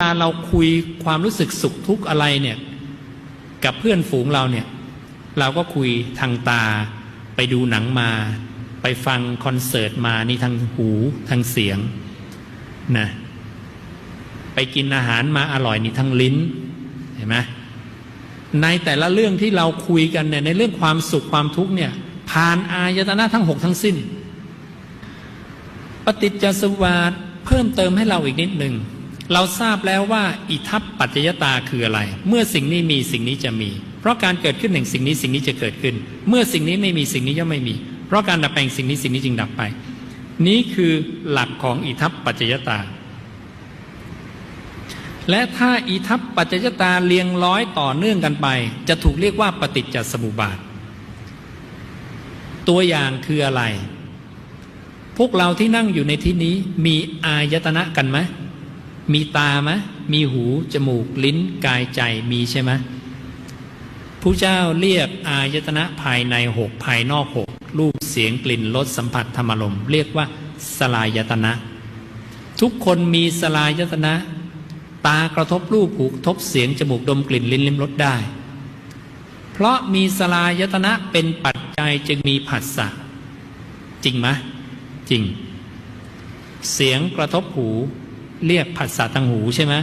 เวลาเราคุยความรู้สึกสุขทุกข์อะไรเนี่ย กับเพื่อนฝูงเราเนี่ย เราก็คุยทางตา ไปดูหนังมา ไปฟังคอนเสิร์ตมานี่ทางหูทางเสียงนะไปกินอาหารมาอร่อยนี่ทางลิ้นเห็นไหมในแต่ละเรื่องที่เราคุยกันเนี่ยในเรื่องความสุขความทุกข์เนี่ย ผ่านอายตนะทั้งหกทั้งสิ้น ปฏิจจสวาทเพิ่มเติมให้เราอีกนิดหนึ่ง เราทราบแล้วว่าอิทัปปัจจยตาคืออะไร เมื่อสิ่งนี้มีสิ่งนี้จะมี เพราะการเกิดขึ้นแห่งสิ่งนี้สิ่งนี้จะเกิดขึ้น เมื่อสิ่งนี้ไม่มีสิ่งนี้ย่อมไม่มี เพราะการดับแปลงสิ่งนี้สิ่งนี้จึงดับไป นี้คือหลักของอิทัปปัจจยตา และถ้าอิทัปปัจจยตาเรียงร้อยต่อเนื่องกันไป จะถูกเรียกว่าปฏิจจสมุปบาท ตัวอย่างคืออะไร พวกเราที่นั่งอยู่ในที่นี้มีอายตนะกันไหม มีตาไหมมีหู จมูก ลิ้น กายใจ มีใช่ไหมผู้เจ้าเรียกอายตนะภายในหกภายนอกหกรูปเสียงกลิ่นรสสัมผัสธรรมลมเรียกว่าสลายตนะ ทุกคนมีสลายตนะ ตากระทบรูปหูกทบเสียง จมูกดมกลิ่นลิ้นลิ้มรสได้ เพราะมีสลายตนะเป็นปัจจัยจึงมีผัสสะจริงไหมจริง เสียงกระทบหู เรียกผัสสะทางหูใช่ไหม